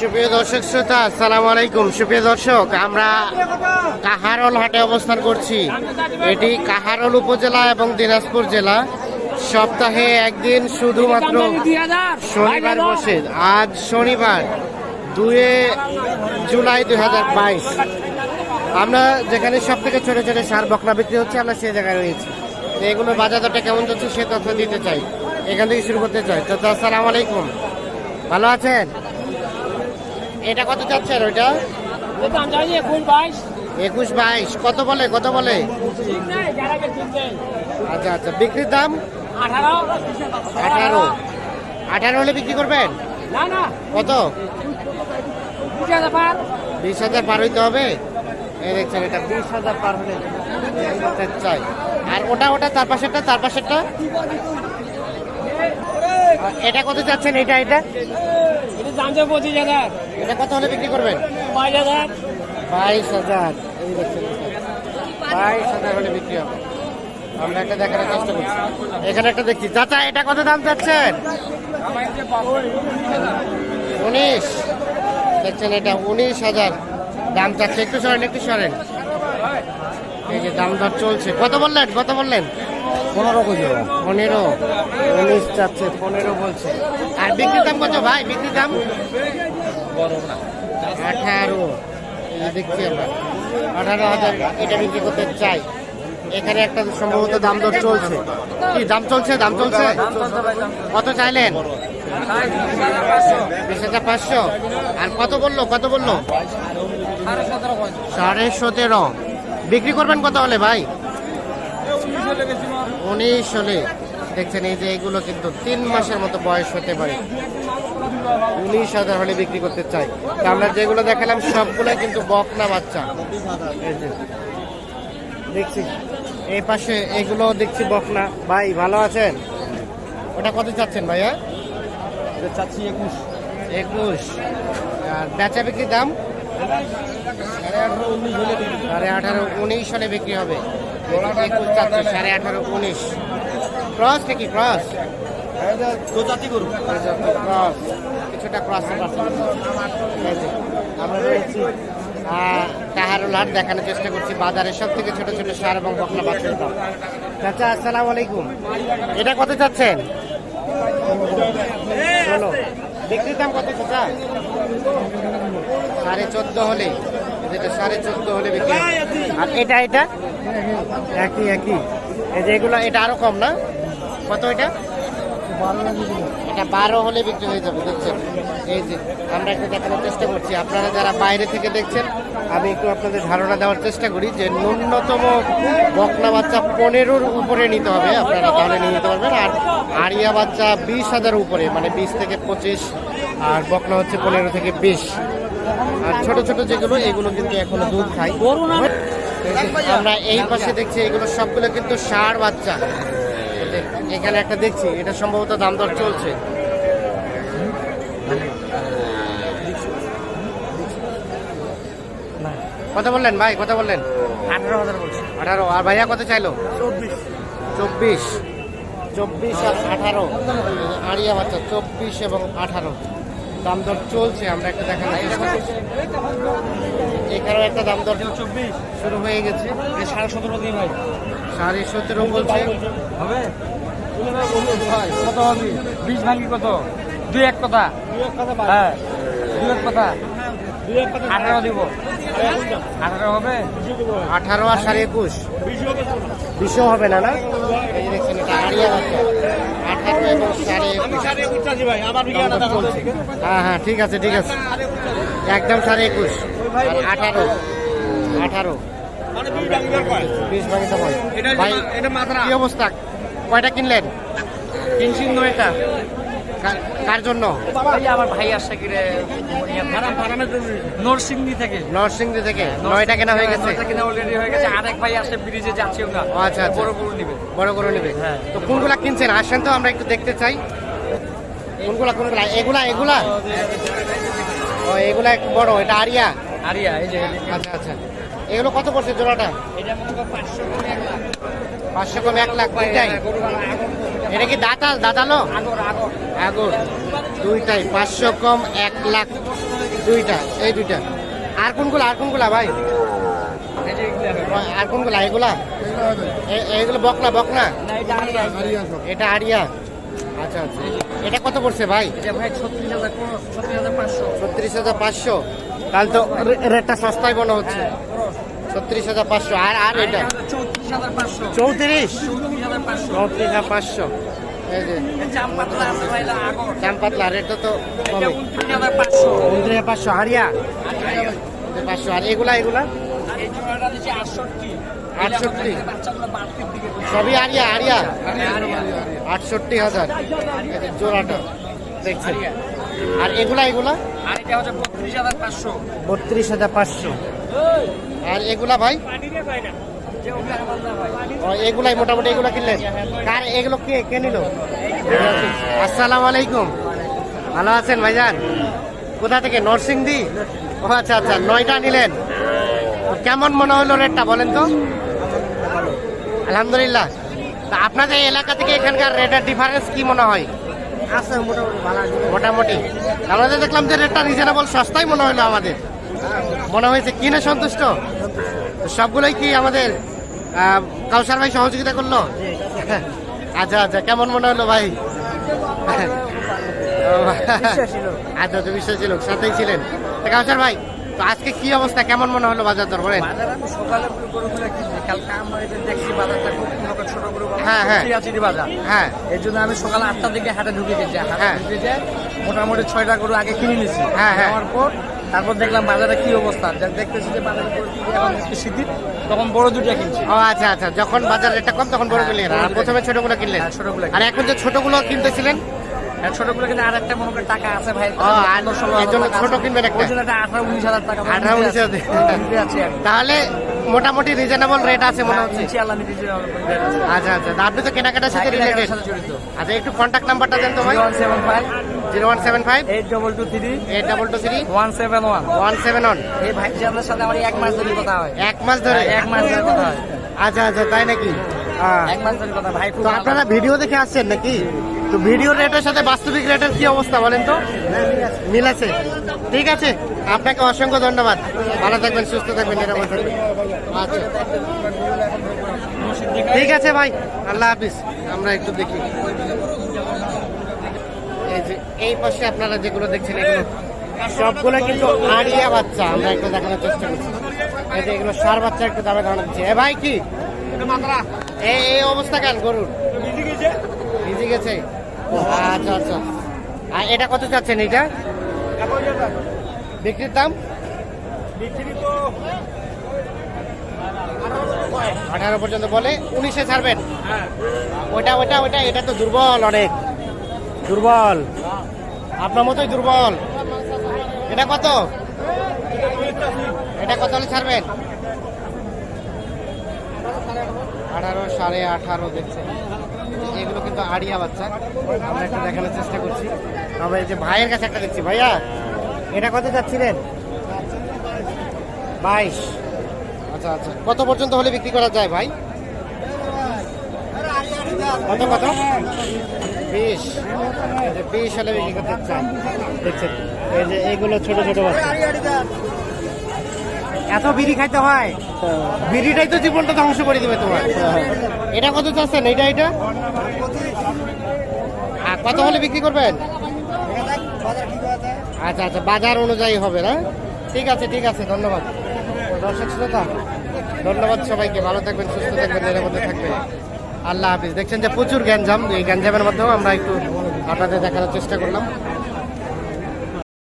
সুপ্রিয় দর্শক শ্রোতা, আসসালামু আলাইকুম। সুপ্রিয় দর্শক, আমরা কাহারল হাটে অবস্থান করছি। এটি কাহারল উপজেলা এবং দিনাজপুর জেলা। সপ্তাহে একদিন শুধুমাত্র শনিবার বসে। আজ শনিবার, দুয়ে জুলাই দুই হাজার বাইশ। আমরা যেখানে সব থেকে ছোট ছোট সার বকনা বিক্রি হচ্ছে, আমরা সেই জায়গায় রয়েছি। এগুলো বাজার দরটা কেমন যাচ্ছে, সে তথ্য দিতে চাই। এখান থেকে শুরু করতে চাই। তো, আসসালামু আলাইকুম। ভালো আছেন? এটা কত চাচ্ছেন ওইটা? একুশ বাইশ। কত বলে কত বলে? আচ্ছা আচ্ছা। বিক্রির দাম? আঠারো। আঠারো। হলে বিক্রি করবেন? কত? বিশ হাজার পার। হইতে হবে? এই দেখছেন এটা বিশ হাজার পার হলে চাই। আর ওটা ওটা তার পাশেরটা তার পাশেরটা? এটা কত চাচ্ছেন এটা এটা? পঁচিশ হাজার এটা কত হলে বিক্রি করবেন? পাঁচ হাজার। বাইশ হাজার। এই দেখছেন বাইশ হাজার হলে বিক্রি হবে। আমরা একটা দেখানোর চেষ্টা করছি। এখানে একটা দেখছি। চাচা এটা কত দাম চাচ্ছেন? উনিশ। দেখছেন এটা উনিশ হাজার। দাম চাচ্ছে। একটু সরেন একটু সরেন। এই যে দাম দর চলছে। কত বললেন? কত বললেন? পনেরো কেজি পনেরো। উনিশ চাচ্ছে পনেরো বলছে। আর বিক্রির দাম কত ভাই? বিক্রির দাম? আঠারো। দেখছি আমরা। আঠারো হাজার এটা বিক্রি করতে চাই। এখানে একটা সম্ভবত দাম দর চলছে। কি দাম চলছে দাম চলছে? কত চাইলেন? বিশ হাজার পাঁচশো। আর কত বলল কত বলল? সাড়ে সতেরো। বিক্রি করবেন কত হলে ভাই? উনিশ হলে দেখছেন এই যে এগুলো কিন্তু তিন মাসের মতো বয়স হতে পারে। উনিশ হাজার হলে বিক্রি করতে চাই তা আমরা যেগুলো দেখালাম সবগুলো কিন্তু বকনা বাচ্চা। দেখছি। এই পাশে এগুলো দেখছি বকনা। ভাই ভালো আছেন? ওটা কত চাচ্ছেন ভাইয়া? চাচ্ছি একুশ। একুশ। আর বেচা বিক্রির দাম? উনিশ সাড়ে আঠারো উনিশ হলে বিক্রি হবে। একুশ সাড়ে আঠারো উনিশ। ক্রস নাকি ক্রস প্রজাতি গরু। ক্রস কিছুটা ক্রস আমরা রয়েছি কাহারুল হাট দেখানোর চেষ্টা করছি। বাজারে সব থেকে ছোট ছোট সার এবং বকলা বাচ্চার দাম। চাচা আসসালামু আলাইকুম। এটা কত চাচ্ছেন? ষোলো। বিক্রির দাম কত চাচা? সাড়ে চোদ্দ হলে। যেটা সাড়ে চোদ্দ হলে বিক্রি আর এটা এটা? একই একই। যে এগুলো, এটা আরও কম না? কত এটা? এটা বারো হলে বিক্রি হয়ে যাবে, দেখছেন? এই যে, আমরা একটু দেখানোর চেষ্টা করছি। আপনারা যারা বাইরে থেকে দেখছেন, আমি একটু আপনাদের ধারণা দেওয়ার চেষ্টা করি যে ন্যূনতম বকনা বাচ্চা পনেরোর উপরে নিতে হবে। আপনারা তাহলে নিয়ে নিতে পারবেন। আর আরিয়া বাচ্চা বিশ হাজার উপরে মানে বিশ থেকে পঁচিশ, আর বকনা হচ্ছে পনেরো থেকে বিশ। আর ছোট ছোট যেগুলো, এগুলো কিন্তু এখনও দুধ খায়। আমরা এই পাশে দেখছি এগুলো সবগুলো কিন্তু ষাঁড় বাচ্চা। এখানে একটা দেখছি এটা সম্ভবত দাম দর চলছে। কত বললেন ভাই কথা বললেন? আঠারো হাজার বলছি। আঠারো আর ভাইয়া কত চাইলো? চব্বিশ। চব্বিশ। চব্বিশ আর আঠারো। আড়িয়া বাচ্চা চব্বিশ এবং আঠারো। দাম দর চলছে আমরা একটা দেখানোর চেষ্টা করছি। এখানেও একটা দাম দর চব্বিশ শুরু হয়ে গেছে। সাড়ে সতেরো দিন হয় সাড়ে সতেরো বলছে। হবে? কত হবে? বিশ ভাঙ্গি কত? দুই এক কথা। হ্যাঁ দুই এক কথা। আঠারো দিব। আঠারো হবে? আঠারো আর সাড়ে একুশ। বিশও হবে না না? এই দেখছেন আঠারো এবং সাড়ে একুশ। হ্যাঁ হ্যাঁ ঠিক আছে ঠিক আছে। একদম সাড়ে একুশ। আঠারো। আঠারো। বিশ ভাঙি সময় ভাই কি অবস্থা? কয়টা কিনলেন? নয়টা কার- জন্য? আমার ভাই আসছে কিরে নরসিংদী থেকে। নরসিংদী থেকে। নয়টা কেনা হয়ে গেছে। কিনা অলরেডি হয়ে গেছে। আরেক ভাই আসে ব্রিজে যাচ্ছে ওরা আচ্ছা, আচ্ছা। বড় বড় নিবে। বড় করে নেবে। হ্যাঁ। তো কোনগুলা কিনছেন? আসেন তো আমরা একটু দেখতে চাই। কোনগুলা কোনগুলা? এগুলা এগুলা? ও এগুলা একটু বড় এটা আরিয়া? আরিয়া এই যে আচ্ছা আচ্ছা। এগুলো কত পড়ছে জোড়াটা? মনে পাঁচশো কম এক লাখ। দুইটাই? এখন এটা কি দাঁতাল দাঁতালো? আগর দুইটাই। পাঁচশো কম এক লাখ দুইটা এই দুইটা। আর কোনগুলা আর কোনগুলা ভাই? এগুলো। আর কোনগুলা এগুলা? এ- এইগুলো বকনা বকনা? এটা আড়িয়া আচ্ছা আচ্ছা। এটা কত পড়ছে ভাই? এটা ভাই ছত্রিশ হাজার ছত্রিশ হাজার পাঁচশো। ছত্রিশ হাজার পাঁচশো? তাহলে তো রেটটা সস্তায় মনে হচ্ছে। ছত্রিশ হাজার পাঁচশো। আর আর এটা? চৌত্রিশ চৌত্রিশ? হাজার পাঁচশো। রেটটা তো উনত্রিশ হাজার হারিয়া? আর এগুলা এগুলা? আটষট্টি। আটষট্টি। সবই আরিয়া আরিয়া? আটষট্টি হাজার। জোড়াটা দেখছেন? আর এগুলা এগুলা? বত্রিশ হাজার পাঁচশো। আর এগুলা ভাই? এগুলাই মোটামুটি এগুলো কিনলেন। কার এগুলো কে কে নিল? আসসালামু আলাইকুম। ভালো আছেন ভাইজান? কোথা থেকে? নরসিংদী? ও আচ্ছা আচ্ছা নয়টা নিলেন। কেমন মনে হলো রেটটা বলেন তো? আলহামদুলিল্লাহ। তা আপনাদের এলাকা থেকে এখানকার রেটের ডিফারেন্স কি মনে হয়? আছে মোটামুটি ভালো মোটামুটি। আমাদের দেখলাম যে রেটটা রিজনেবল সস্তাই মনে হলো আমাদের। মনে হয়েছে কিনে সন্তুষ্ট? সবগুলোই কি আমাদের কাউসার ভাই সহযোগিতা করল? আচ্ছা আচ্ছা কেমন মনে হলো ভাই? আচ্ছা তো বিশ্বাস ছিল সাথেই ছিলেন। কাউসার ভাই তো আজকে কি অবস্থা? কেমন মনে হলো বাজার দর বলেন? বাজার আমি সকালে গরুগুলো কিনছি কালকে আমরা এই যে দেখছি বাজারটা খুব ছোট গরু হ্যাঁ, হ্যাঁ। চিরাচিরি বাজার। হ্যাঁ। জন্য আমি সকাল আটটার দিকে হাটে ঢুকে গেছি। হাটে হ্যাঁ। ঢুকে যে মোটামুটি ছয়টা গরু আগে কিনে নিছি হ্যাঁ, হ্যাঁ। পর তারপর দেখলাম বাজারে কি অবস্থা। যা দেখতেছি যে বাজারে এখন তখন বড় দুটিয়া কিনছি। ও আচ্ছা আচ্ছা। যখন বাজার রেটটা কম তখন বড় কিনলেন। আর প্রথমে ছোটগুলো কিনলেন? হ্যাঁ, ছোটগুলো আর এখন যে ছোটগুলো কিনতেছিলেন? ছোটগুলো কিন্তু আর একটা মনে করেন টাকা আছে ভাই। ছোট কিনবেন একটা? আঠারো উনিশ হাজার টাকা 18, 19 হাজার। নিতে আছে আর কি। তাহলে মোটামুটি রিজনেবল রেট আছে মনে হচ্ছে। আচ্ছা আচ্ছা। আপনি তো কেনাকাটার সাথে হ্যাঁ, রিলেটেড আচ্ছা একটু কন্ট্যাক্ট নাম্বারটা দেন তো ভাই। One seven five zero one seven five eight double two three eight double two three one seven one one seven one এই ভাই আপনার সাথে আমার এক মাস ধরে কথা হয়। এক মাস ধরে? এক মাস ধরে কথা হয়। আচ্ছা আচ্ছা তাই নাকি? এক মাস ধরে কথা ভাই তো আপনারা ভিডিও দেখে আসছেন নাকি? তো ভিডিও রেটের সাথে বাস্তবিক রেটের কি অবস্থা বলেন তো? মিল আছে ঠিক আছে আপনাকে অসংখ্য ধন্যবাদ। ভালো থাকবেন সুস্থ থাকবেন নিরাপদ থাকবেন। আচ্ছা। ঠিক আছে ভাই আল্লাহ হাফিজ। আমরা একটু দেখি। এই যে এই পাশে আপনারা যেগুলো দেখছেন এগুলো সবগুলো কিন্তু আড়িয়া বাচ্চা। আমরা একটু দেখানোর চেষ্টা করছি। এই যে এগুলো সার বাচ্চা একটু দামে ধারণা দিচ্ছে। এ ভাই কি? এই এই অবস্থা কেন? গরুর ভিজে গেছে? আচ্ছা আচ্ছা। আর এটা কত চাচ্ছেন এটা বিক্রির দাম? আঠারো পর্যন্ত বলে উনিশে ছাড়বেন? ওইটা ওইটা ওইটা এটা তো দুর্বল অনেক। দুর্বল। আপনার মতোই দুর্বল। এটা কত? এটা কত হলে ছাড়বেন? আঠারো সাড়ে আঠারো দেখছেন এগুলো কিন্তু আড়িয়া বাচ্চা। আমরা একটু দেখানোর চেষ্টা করছি। এই যে ভাইয়ের কাছে একটা দেখছি। ভাইয়া, এটা কত যাচ্ছিলেন? বাইশ। আচ্ছা আচ্ছা। কত পর্যন্ত হলে বিক্রি করা যায় ভাই? কত কত? বিশ। বিশ হলে বিক্রি করতে চান। দেখছেন? এই যে এইগুলো ছোট ছোট বাচ্চা। এত বিড়ি খাইতে হয়? বিড়িটাই তো জীবনটা ধ্বংস করে দিবে তোমার। এটা কত চাচ্ছেন? এটা এটা আর কত হলে বিক্রি করবেন? আচ্ছা আচ্ছা বাজার অনুযায়ী হবে না? ঠিক আছে ঠিক আছে, ধন্যবাদ। দর্শক শ্রোতা, ধন্যবাদ সবাইকে। ভালো থাকবেন, সুস্থ থাকবেন, নিরাপদে থাকবেন। আল্লাহ হাফিজ। দেখছেন যে প্রচুর গ্যাঞ্জাম। এই গ্যাঞ্জামের মধ্যেও আমরা একটু আপনাদের দেখানোর চেষ্টা করলাম।